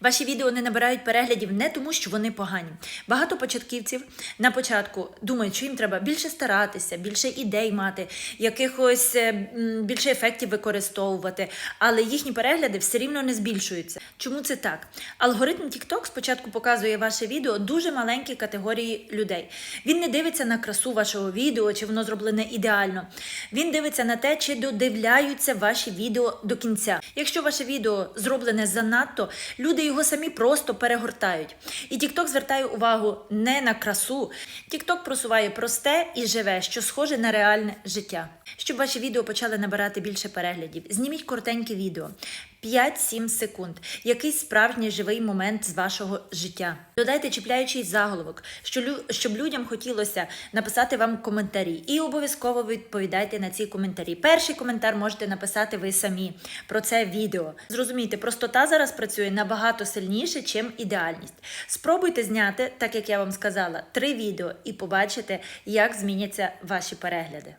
Ваші відео не набирають переглядів не тому, що вони погані. Багато початківців на початку думають, що їм треба більше старатися, більше ідей мати, якихось е, більше ефектів використовувати, але їхні перегляди все рівно не збільшуються. Чому це так? Алгоритм TikTok спочатку показує ваше відео дуже маленькій категорії людей. Він не дивиться на красу вашого відео, чи воно зроблене ідеально. Він дивиться на те, чи додивляються ваші відео до кінця. Якщо ваше відео зроблене занадто, люди його самі просто перегортають. І TikTok звертає увагу не на красу. TikTok просуває просте і живе, що схоже на реальне життя. Щоб ваші відео почали набирати більше переглядів, зніміть коротеньке відео. 5-7 секунд, якийсь справжній живий момент з вашого життя. Додайте чіпляючий заголовок, що щоб людям хотілося написати вам коментарі, і обов'язково відповідайте на ці коментарі. Перший коментар можете написати ви самі про це відео. Зрозумійте, простота зараз працює набагато сильніше, чим ідеальність. Спробуйте зняти, так як я вам сказала, три відео і побачите, як зміняться ваші перегляди.